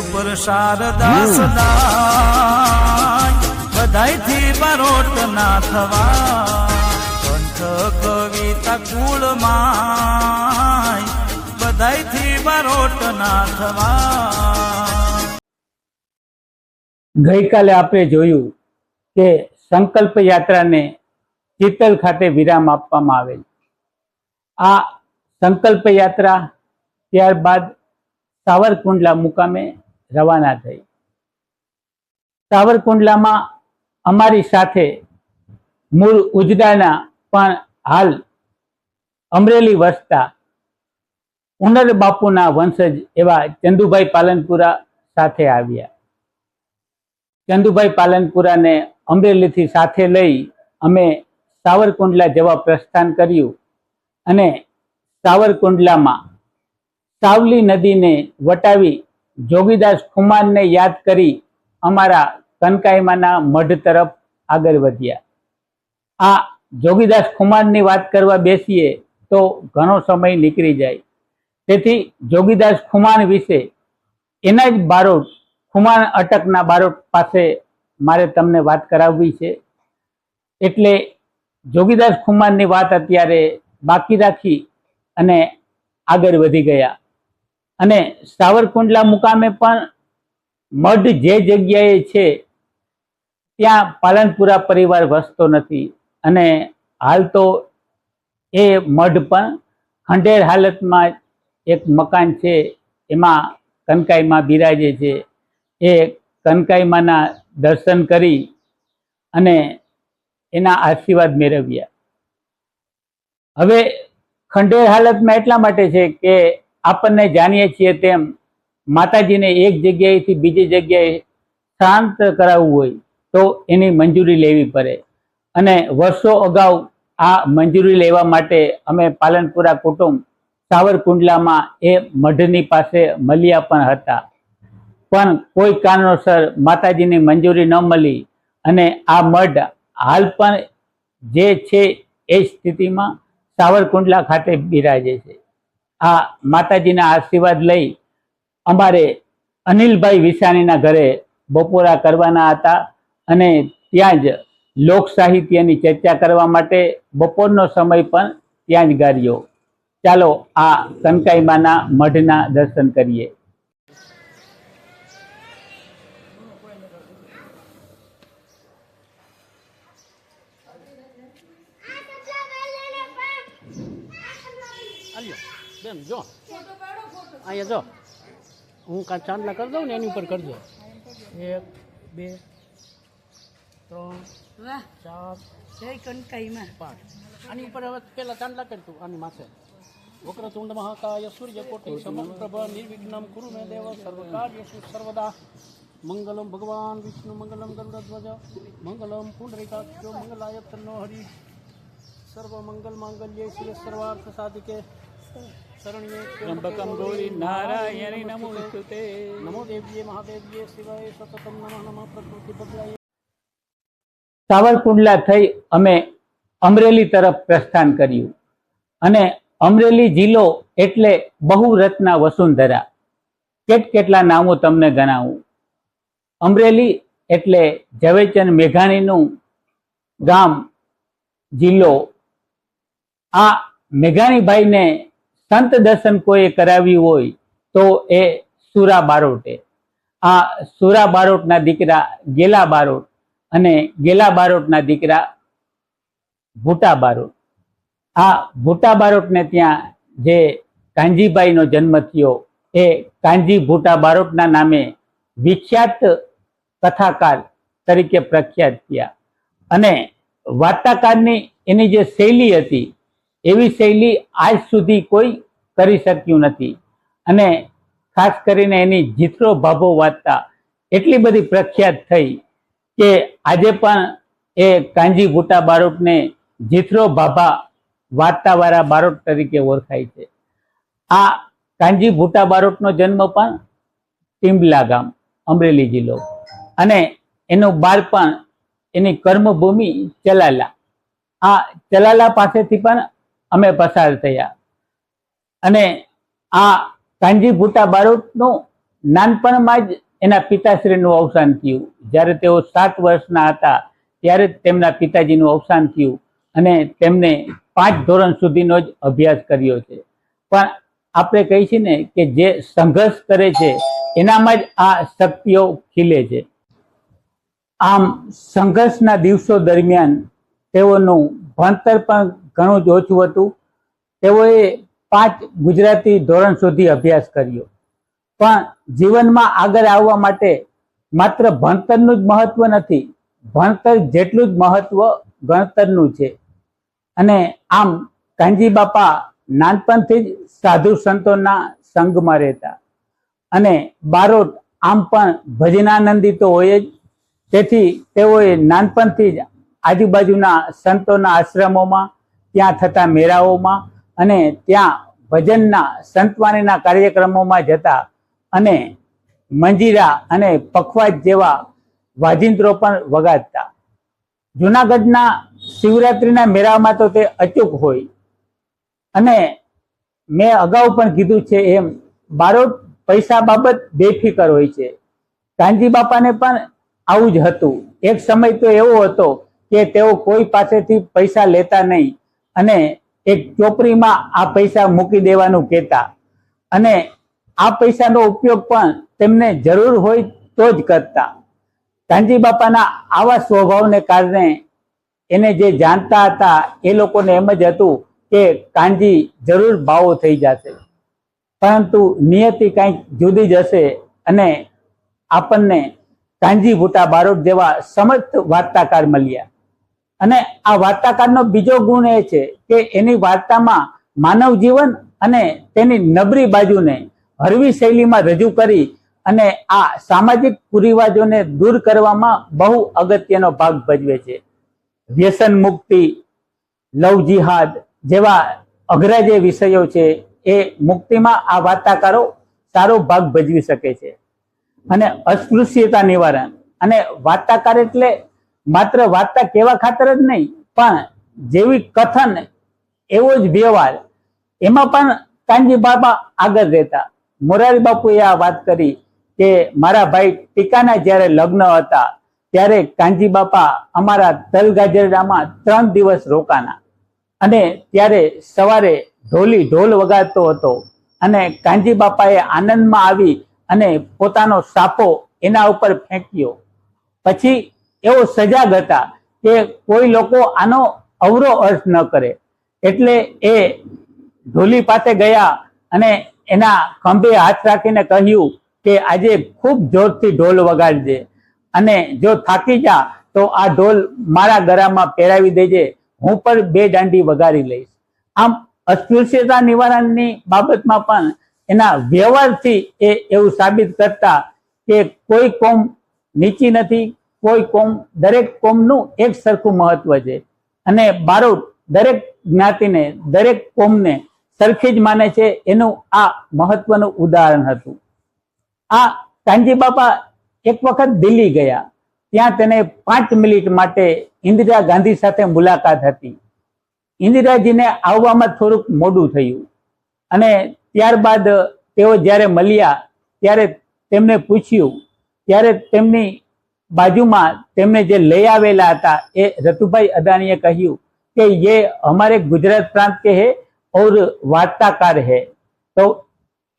ઉપર શારદાસ બધાયથી બારોટ ના થવા કંઠ કવિતા કુળમાય. બધાયથી બરોટ ના થવા ગઈકાલે આપણે જોયું કે સંકલ્પ યાત્રાને ચિત્તલ ખાતે વિરામ આપવામાં આવેલ. આ સંકલ્પ યાત્રા ત્યારબાદ સાવરકુંડલા મુકામે રવાના થઈ. સાવરકુંડલામાં અમારી સાથે મૂળ ઉજડાના પણ હાલ અમરેલી વસતા ઉનર બાપુના વંશજ એવા ચંદુભાઈ પાલનપુરા સાથે આવ્યા. ચંદુભાઈ પાલનપુરાને અમરેલીથી સાથે લઈ અમે સાવરકુંડલા જવા પ્રસ્થાન કર્યું અને સાવરકુંડલામાં સાવલી નદીને વટાવી જોગીદાસ ખુમાનને યાદ કરી અમારા કનકાઈમાના મઢ તરફ આગળ વધ્યા. આ જોગીદાસ ખુમાનની વાત કરવા બેસીએ તો ઘણો સમય નીકળી જાય. તેથી જોગીદાસ ખુમાન વિશે એના જ બારોટ, ખુમાન અટકના બારોટ પાસે મારે તમને વાત કરાવવી છે. એટલે જોગીદાસ ખુમાનની વાત અત્યારે બાકી રાખી અને આગળ વધી ગયા. અને સાવરકુંડલા મુકામે પણ મઢ જે જગ્યાએ છે, ત્યાં પાલનપુરા પરિવાર વસતો નથી. અને હાલ તો એ મઢ પણ ખંડેર હાલતમાં એક મકાન છે, એમાં કનકાઈમાં બિરાજે છે. એ કનકાઈમાના દર્શન કરી અને એના આશીર્વાદ મેળવ્યા. હવે ખંડેર હાલતમાં એટલા માટે છે કે આપણને જાણીએ છીએ તેમ માતાજીને એક જગ્યાએથી બીજી જગ્યાએ શાંત કરાવવું હોય તો એની મંજૂરી લેવી પડે. અને વર્ષો અગાઉ આ મંજૂરી લેવા માટે અમે પાલનપુરા કુટુંબ સાવરકુંડલામાં એ મઢની પાસે મળ્યા પણ હતા. પણ કોઈ કારણોસર માતાજીની મંજૂરી ન મળી અને આ મઢ હાલ પણ જે છે એ સ્થિતિમાં સાવરકુંડલા ખાતે બિરાજે છે. આ માતાજીના આશીર્વાદ લઈ અમારે અનિલભાઈ વિસાણીના ઘરે બપોરા કરવાના હતા અને ત્યાં જ લોક સાહિત્યની ચર્ચા કરવા માટે બપોરનો સમય પણ ત્યાં જ ગાળ્યો. ચાલો આ કનકાઈમાના મઢના દર્શન કરીએ. બેન જો. અહીંયા જો. હું કાંઈ ચાંદલા કરી દઉં ને એની ઉપર કરજો. એક બે ત્રણ ચાર પાંચ. આની ઉપર હવે પેલા ચાંદલા કરી તું આની માથે. વક્રતુંડ મહાકાય સૂર્ય કોટી સમપ્રભ નિર્વિઘ્નમ કુરુ મે દેવ સર્વકાર્યેષુ સર્વદા. મંગલમ ભગવાન વિષ્ણુ મંગલમ ગરુડધ્વજ મંગલમ પુંડરીકાક્ષો મંગલાય તન્નો હરિ. સર્વ મંગલ માંગલ્ય શિવ સર્વાર્થ સાધિકે. ત્રંબકમ ગૌરી નારાયણી નમોસ્તુતે નમો દેવ્યે મહાદેવ્યે શિવાય સતતમ નમઃ નમઃ પ્રકૃતિ બદલાય સાવરકુંડલા થઈ અમે અમરેલી તરફ પ્રસ્થાન કર્યું. અને અમરેલી જિલ્લો એટલે બહુરત્ના વસુંધરા. કેટ કેટલા નામો તમને ગણાવું? અમરેલી એટલે ઝવેચંદ મેઘાણીનું ગામ જિલ્લો. આ મેઘાણીભાઈને સંત દર્શન કોઈએ કરાવ્યું હોય તો એ સુરા બારોટે. આ સુરા બારોટના દીકરા ગેલા બારોટ અને ગેલા બારોટના દીકરા ભૂટા બારોટ. આ ભૂટા બારોટને ત્યાં જે કાંજીભાઈનો જન્મ થયો એ કાંજી ભૂટા બારોટના નામે વિખ્યાત કથાકાર તરીકે પ્રખ્યાત થયા. અને વાર્તાકારની એની જે શૈલી હતી એવી શૈલી આજ સુધી કોઈ કરી શક્યું નથી. અને ખાસ કરીને એની જીતરો ભાભો વાંચતા એટલી બધી પ્રખ્યાત થઈ કે આજે પણ એ કાંજી ભૂટા બારોટને જીથરો ભાભા વાર્તાવાળા બારોટ તરીકે ઓળખાય છે. આ કાંજી ભૂટા બારોટનો જન્મ પણ ટીમ્બલા ગામ, અમરેલી જિલ્લો. અને એનું બાળપણ એની કર્મભૂમિ ચલાલા. આ ચલાલા પાસેથી પણ અમે પસાર થયા. અને આ કાંજી ભૂટા બારોટનું નાનપણમાં જ એના પિતાશ્રીનું અવસાન થયું. જ્યારે તેઓ સાત વર્ષના હતા, ત્યારે તેમના પિતાજીનું અવસાન થયું અને તેમને પાંચ ધોરણ સુધીનો જ અભ્યાસ કર્યો છે. પણ આપણે કહી છીએ ને કે જે સંઘર્ષ કરે છે, એનામાં જ આ શક્તિઓ ખીલે છે. આમ સંઘર્ષના દિવસો દરમિયાન તેઓનું ભણતર પણ ઘણું જ ઓછું હતું. તેઓએ પાંચ ગુજરાતી ધોરણ સુધી અભ્યાસ કર્યો. પણ જીવનમાં આગળ આવવા માટે માત્ર ભણતરનું જ મહત્વ નથી, ભણતર જેટલું જ મહત્વ ગણતરનું છે. અને આમ કાંજી બાપા નાનપણથી જ સાધુ સંતોના સંગમાં રહેતા. અને બારોટ આમ પણ ભજનાનંદી તો હોય જ. તેથી તેઓએ નાનપણથી જ આજુબાજુના સંતોના આશ્રમોમાં ત્યાં થતા મેળાઓમાં અને ત્યાં ભજનના, સંતવાણીના કાર્યક્રમોમાં જતા અને મંજીરા અને પખવાજ જેવા વાજિંત્રો પણ વગાડતા. જુનાગઢના શિવરાત્રિના મેળામાં તો તે અચૂક હોય. અને મેં અગાઉ પણ કીધું છે એમ બારોટ પૈસા બાબત બેફિકર હોય છે. કાનજી બાપાને પણ આવું જ હતું. એક સમય તો એવો હતો કે તેઓ કોઈ પાસેથી પૈસા લેતા નહીં. અને એક ચોપડીમાં આ પૈસા મૂકી દેવાનું કહેતા. અને આ પૈસાનો ઉપયોગ પણ તેમને જરૂર હોય તો જ કરતા. કાનજી બાપાના આવા સ્વભાવને કારણે એને જે જાણતા હતા, એ લોકોને એમ જ હતું કે કાનજી જરૂર ભાવો થઈ જશે. પરંતુ નિયતિ કંઈક જુદી જ હશે અને આપણને કાનજી ભૂટા બારોટ જેવા સમર્થ વાર્તાકાર મળ્યા. અને આ વાર્તાકારનો બીજો ગુણ એ છે કે એની વાર્તામાં માનવ જીવન અને તેની નબળી બાજુને હળવી શૈલીમાં રજૂ કરી અને આ સામાજિક કુરિવાજોને દૂર કરવામાં બહુ અગત્યનો ભાગ ભજવે છે. વ્યસન મુક્તિ, લવ જિહાદ જેવા અઘરા જે વિષયો છે એ મુક્તિમાં આ વાર્તાકારો સારો ભાગ ભજવી શકે છે. અને અસ્પૃશ્યતા નિવારણ અને વાર્તાકાર એટલે માત્ર વાર્તા કેવા ખાતર જ નહીં, પણ જેવી કથન, એવો જ વ્યવહાર. એમાં પણ કાનજી બાબા આગળ રહેતા. મોરારી બાપુએ આ વાત કરી કે મારા ભાઈ ટીકાના જ્યારે લગ્ન હતા, ત્યારે કાનજી બાપા અમારા તલગાજરડામાં ત્રણ દિવસ રોકાના અને ત્યારે સવારે ઢોલી ઢોલ વગાડતો હતો અને કાનજી બાપાએ આનંદમાં આવી અને પોતાનો સાપો એના ઉપર ફેંક્યો. પછી એવો સજાગ હતા કે કોઈ લોકો આનો અવરો અર્થ ન કરે. એટલે એ ઢોલી પાસે ગયા અને એના ખંભે હાથ રાખીને કહ્યું કે આજે ખૂબ જોરથી ઢોલ વગાડજે અને જો થાકી જા તો આ ઢોલ મારા ગળામાં પહેરાવી દેજે. હું પણ બે દાંડી વગાડી લઈશ. આમ અસ્પૃશ્યતા નિવારણની બાબતમાં પણ એના વ્યવહારથી એ એવું સાબિત કરતા કે કોઈ કોમ નીચી નથી કોઈ કોમ, દરેક કોમનું એક સરખું મહત્વ છે. અને બારોટ દરેક જ્ઞાતિને, દરેક કોમને સરખી જ માને છે, એનું આ મહત્વનું ઉદાહરણ હતું. આ કાનજી બાપા એક વખત દિલ્હી ગયા. ત્યાં તેને પાંચ મિનિટ માટે ઇન્દિરા ગાંધી સાથે મુલાકાત હતી. ઇન્દિરાજીને આવવામાં થોડુંક મોડું થયું. અને ત્યારબાદ તેઓ જ્યારે મળ્યા, ત્યારે તેમને પૂછ્યું. ત્યારે તેમની બાજુમાં તેમને જે લઈ આવેલા હતા એ રતુભાઈ અદાણીએ કહ્યું કે ये हमारे गुजरात प्रांत के है और वार्ताकार है तो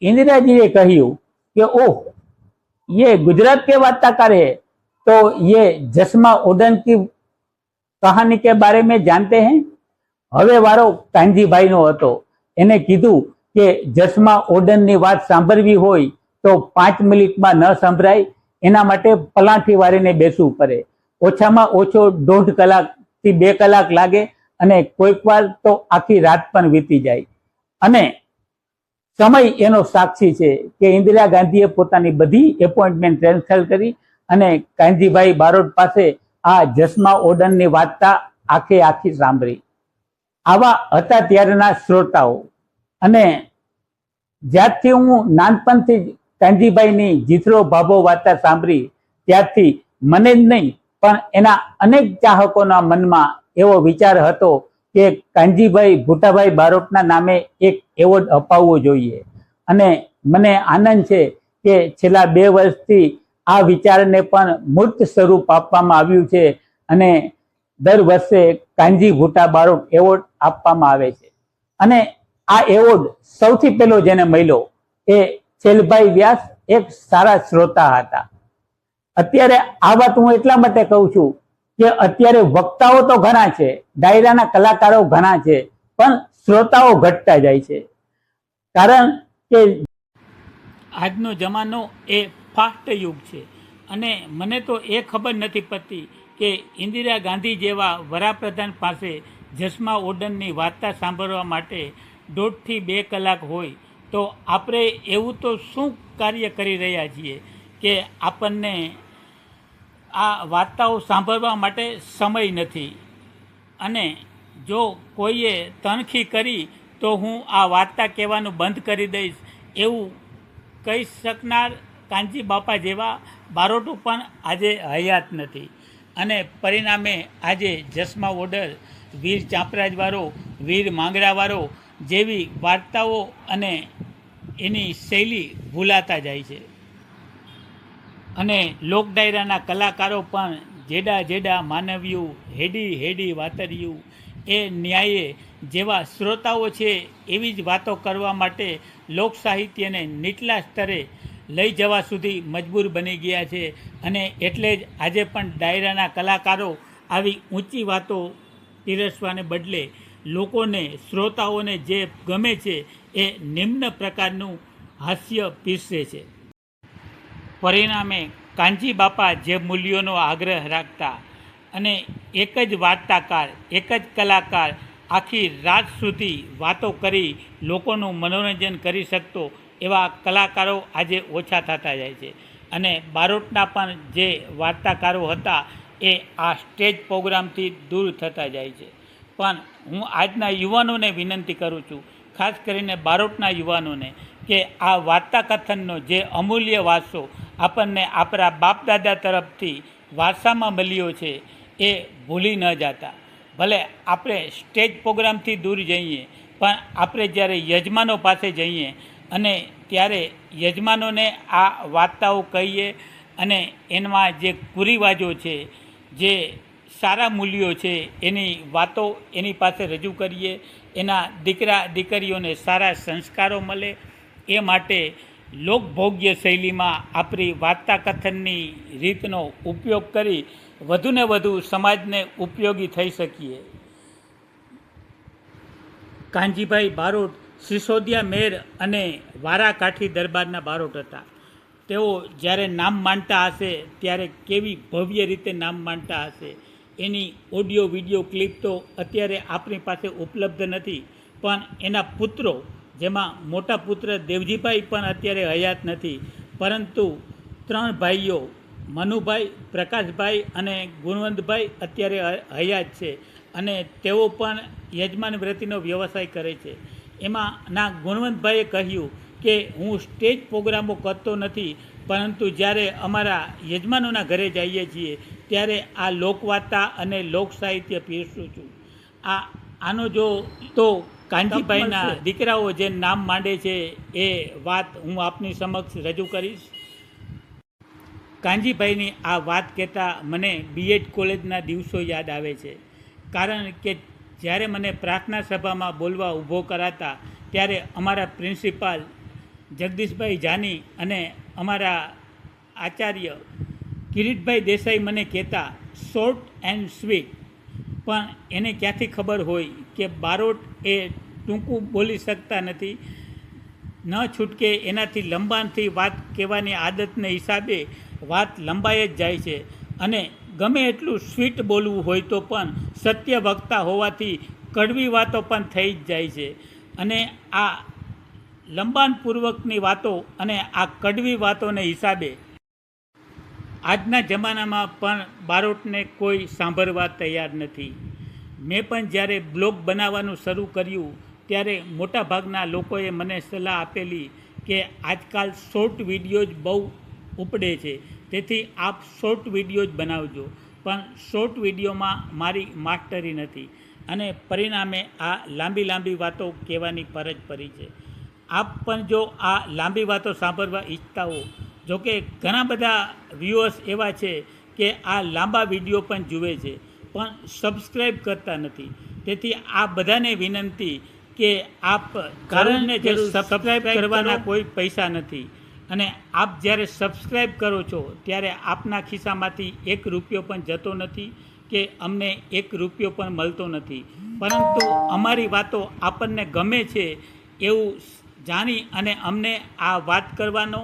इंदिरा जी ने કહ્યું કે ओह ये गुजरात के वार्ताकार है तो ये जसमा उडन की कहानी के बारे में जानते हैं હવે વારો કાનજીભાઈનો હતો એને કીધું કે જસમા ઓડનની વાત સાંભળવી હોય તો પાંચ મિનિટમાં ન સંભળાય એના માટે પલાઠી વાળીને બેસવું પડે. ઓછામાં ઓછો દોઢ કલાકથી બે કલાક લાગે અને કોઈક વાર તો આખી રાત પણ વીતી જાય. અને સમય એનો સાક્ષી છે કે ઇન્દિરા ગાંધીએ પોતાની બધી એપોઇન્ટમેન્ટ કેન્સલ કરી અને કાંજીભાઈ બારોટ પાસે આ જસમા ઓડનની વાર્તા આખે આખી સાંભળી. આવા હતા ત્યારના શ્રોતાઓ. અને જ્યારથી હું નાનપણથી જ કાનજીભાઈની જીથરો ભાભો વાર્તા સાંભળી ત્યારથી મને જ નહીં, પણ એના અનેક ચાહકોના મનમાં એવો વિચાર હતો કે કાનજીભાઈ ભૂટાભાઈ બારોટના નામે એક એવોર્ડ અપાવવો જોઈએ. અને મને આનંદ છે કે છેલ્લા બે વર્ષથી આ વિચારને પણ મૂર્ત સ્વરૂપ આપવામાં આવ્યું છે અને દર વર્ષે કાનજી ભૂટા બારોટ એવોર્ડ આપવામાં આવે છે. અને આ એવોર્ડ સૌથી પહેલો જેને મળ્યો એ છેલભાઈ વ્યાસ એક સારા શ્રોતા હતા. અત્યારે આ વાત હું એટલા માટે કહું છું કે અત્યારે વક્તાઓ તો ઘણા છે, ડાયરાના કલાકારો ઘણા છે, પણ શ્રોતાઓ ઘટતા જાય છે. કારણ કે આજનો જમાનો એ ફાસ્ટ યુગ છે અને મને તો એ ખબર નથી પડતી કે ઇન્દિરા ગાંધી જેવા વડાપ્રધાન પાસે જસ્મા ઓડનની વાર્તા સાંભળવા માટે દોઢથી બે કલાક હોય તો આપણે એવું તો શું કાર્ય કરી રહ્યા છીએ કે આપણને આ વાર્તાઓ સાંભળવા માટે સમય નથી? અને જો કોઈએ તણખી કરી, તો હું આ વાર્તા કહેવાનું બંધ કરી દઈશ. એવું કહી શકનાર કાંજી બાપા જેવા બારોટો પણ આજે હયાત નથી. અને પરિણામે આજે જસમા ઓર્ડર, વીર ચાંપરાજવાળો, વીર માંગરાવાળો જેવી વાર્તાઓ અને એની શૈલી ભૂલાતા જાય છે. અને લોક ડાયરાના કલાકારો પણ જેડા જેડા માનવ્યું, હેડી હેડી વાતર્યું, એ ન્યાયે જેવા શ્રોતાઓ છે એવી જ વાતો કરવા માટે લોક સાહિત્યને નીચલા સ્તરે લઈ જવા સુધી મજબૂર બની ગયા છે. અને એટલે જ આજે પણ ડાયરાના કલાકારો આવી ઊંચી વાતો પીરસવાને બદલે લોકોને, શ્રોતાઓને જે ગમે છે એ નિમ્ન પ્રકારનું હાસ્ય પીરસે છે. પરિણામે કાંજી બાપા જે મૂલ્યોનો આગ્રહ રાખતા અને એક જ વાર્તાકાર, એક જ કલાકાર આખી રાત સુધી વાતો કરી લોકોનું મનોરંજન કરી શકતો એવા કલાકારો આજે ઓછા થતા જાય છે. અને બારોટના પણ જે વાર્તાકારો હતા એ આ સ્ટેજ પ્રોગ્રામથી દૂર થતા જાય છે. પણ હું આજના યુવાનોને વિનંતી કરું છું, ખાસ કરીને બારોટના યુવાનોને, કે આ વાર્તા કથનનો જે અમૂલ્ય વારસો આપણને આપણા બાપ દાદા તરફથી વારસામાં મળ્યો છે, એ ભૂલી ન જતા. ભલે આપણે સ્ટેજ પ્રોગ્રામથી દૂર જઈએ, પણ આપણે જ્યારે યજમાનો પાસે જઈએ અને ત્યારે યજમાનોને આ વાર્તાઓ કહીએ અને એમાં જે કુરિવાજો છે, જે સારા મૂલ્યો છે, એની વાતો એની પાસે રજૂ કરીએ, એના દીકરા દીકરીઓને સારા સંસ્કારો મળે, એ માટે લોકભોગ્ય શૈલીમાં આપણી વાર્તા કથનની રીતનો ઉપયોગ કરી વધુને વધુ સમાજને ઉપયોગી થઈ શકીએ. કાનજીભાઈ બારોટ સિસોદિયા મેર અને વારાકાઠી દરબારના બારોટ હતા. તેઓ જ્યારે નામ માનતા હશે, ત્યારે કેવી ભવ્ય રીતે નામ માનતા હશે એની ઓડિયો, વિડિયો ક્લિપ તો અત્યારે આપણી પાસે ઉપલબ્ધ નથી, પણ એના પુત્રો, જેમાં મોટા પુત્ર દેવજીભાઈ પણ અત્યારે હયાત નથી. પરંતુ ત્રણ ભાઈઓ, મનુભાઈ, પ્રકાશભાઈ અને ગુણવંતભાઈ અત્યારે હયાત છે અને તેઓ પણ યજમાન વ્રતિનો વ્યવસાય કરે છે. એમાં ના ગુણવંતભાઈએ કહ્યું કે, હું સ્ટેજ પ્રોગ્રામો કરતો નથી, પરંતુ જ્યારે અમારા યજમાનોના ઘરે જઈએ છીએ ત્યારે આ લોકવાર્તા અને લોક સાહિત્ય પીરસું છું. આ આનો જો તો કાંજીભાઈના દીકરાઓ જે નામ માંડે છે એ વાત હું આપની સમક્ષ રજૂ કરીશ. કાંજીભાઈની આ વાત કહેતા મને બીએડ કોલેજના દિવસો યાદ આવે છે. કારણ કે જ્યારે મને પ્રાર્થના સભામાં બોલવા ઊભો કરાતા ત્યારે અમારા પ્રિન્સિપાલ જગદીશભાઈ જાની અને અમારા આચાર્ય કિરીટભાઈ દેસાઈ મને કહેતા, શોર્ટ એન્ડ સ્વીટ. પણ એને ક્યાંથી ખબર હોય કે બારોટ એ ટૂંકું બોલી શકતા નથી. ન છૂટકે એનાથી લંબાણથી વાત કહેવાની આદતને હિસાબે વાત લંબાઈ જ જાય છે. અને ગમે એટલું સ્વીટ બોલવું હોય તો પણ સત્ય વક્તા હોવાથી કડવી વાતો પણ થઈ જ જાય છે. અને આ લંબાણપૂર્વકની વાતો અને આ કડવી વાતોને હિસાબે આજના જમાનામાં પણ બારોટને કોઈ સાંભળવા તૈયાર નથી. મેં પણ જ્યારે બ્લોગ બનાવવાનું શરૂ કર્યું, ત્યારે મોટાભાગના લોકોએ મને સલાહ આપેલી કે આજકાલ શોર્ટ વીડિયો જ બહુ ઉપડે છે. તેથી આપ શોર્ટ વીડિયો જ બનાવજો. પણ શોર્ટ વિડીયોમાં મારી માસ્ટરી નથી અને પરિણામે આ લાંબી લાંબી વાતો કહેવાની ફરજ પડી છે. આપ પણ જો આ લાંબી વાતો સાંભળવા ઈચ્છતા હો જો કે ઘણા બધા વ્યૂઅર્સ એવા છે કે આ લાંબા વીડિયો પણ જુએ છે પણ સબસ્ક્રાઈબ કરતા નથી. તેથી આ બધાને વિનંતી કે આપ કારણને જે સબસ્ક્રાઈબ કરવાના કોઈ પૈસા નથી. અને આપ જ્યારે સબસ્ક્રાઈબ કરો છો ત્યારે આપના ખિસ્સામાંથી એક રૂપિયો પણ જતો નથી કે અમને એક રૂપિયો પણ મળતો નથી. પરંતુ અમારી વાતો આપણને ગમે છે એવું જાણી અને અમને આ વાત કરવાનો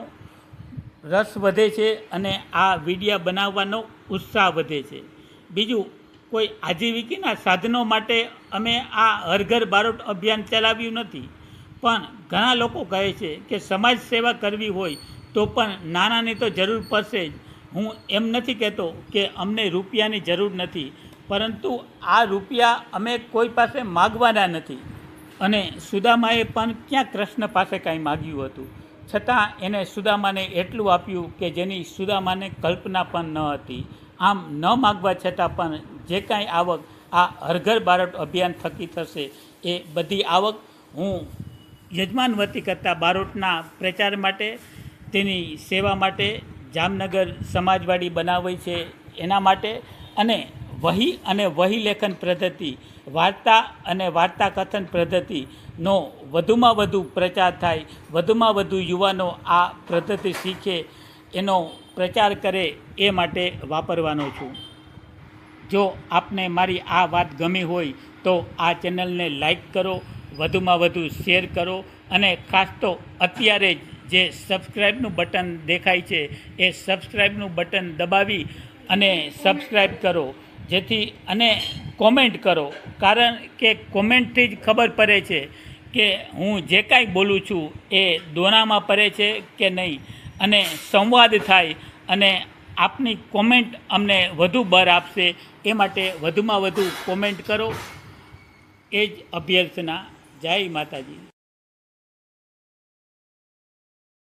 રસ વધે છે અને આ વિડીયા બનાવવાનો ઉત્સાહ વધે છે. બીજું, કોઈ આજીવિકીના સાધનો માટે અમે આ હરઘર બારોટ અભિયાન ચલાવ્યું નથી. પણ ઘણા લોકો કહે છે કે સમાજ સેવા કરવી હોય તો પણ નાણાંની તો જરૂર પડશે જ. હું એમ નથી કહેતો કે અમને રૂપિયાની જરૂર નથી. પરંતુ આ રૂપિયા અમે કોઈ પાસે માગવાના નથી. અને સુદામાએ પણ ક્યાં કૃષ્ણ પાસે કાંઈ માગ્યું હતું? છતાં એને સુદામાને એટલું આપ્યું કે જેની સુદામાને કલ્પના પણ ન હતી. આમ ન માગવા છતાં પણ જે કાંઈ આવક આ હરઘર બારોટ અભિયાન થકી થશે એ બધી આવક હું યજમાન વતી કરતા બારોટના પ્રચાર માટે, તેની સેવા માટે જામનગર સમાજવાડી બનાવી છે એના માટે અને વહી અને વહી લેખન પદ્ધતિ, વાર્તા અને વાર્તા કથન પદ્ધતિનો વધુમાં વધુ પ્રચાર થાય, વધુમાં વધુ યુવાનો આ પદ્ધતિ શીખે, એનો પ્રચાર કરે એ માટે વાપરવાનો છું. જો આપને મારી આ વાત ગમી હોય તો આ ચેનલને લાઈક કરો, વધુમાં વધુ શેર કરો અને ખાસ તો અત્યારે જ જે સબસ્ક્રાઈબનું બટન દેખાય છે એ સબસ્ક્રાઈબનું બટન દબાવી અને સબસ્ક્રાઈબ કરો. જેથી અને કોમેન્ટ કરો. કારણ કે કોમેન્ટથી જ ખબર પડે છે કે હું જે કાંઈ બોલું છું એ દોનામાં પડે છે કે નહીં. અને સંવાદ થાય અને આપની કોમેન્ટ અમને વધુ બર આપશે. એ માટે વધુમાં વધુ કોમેન્ટ કરો. એ જ અભ્યર્થના. જય માતાજી.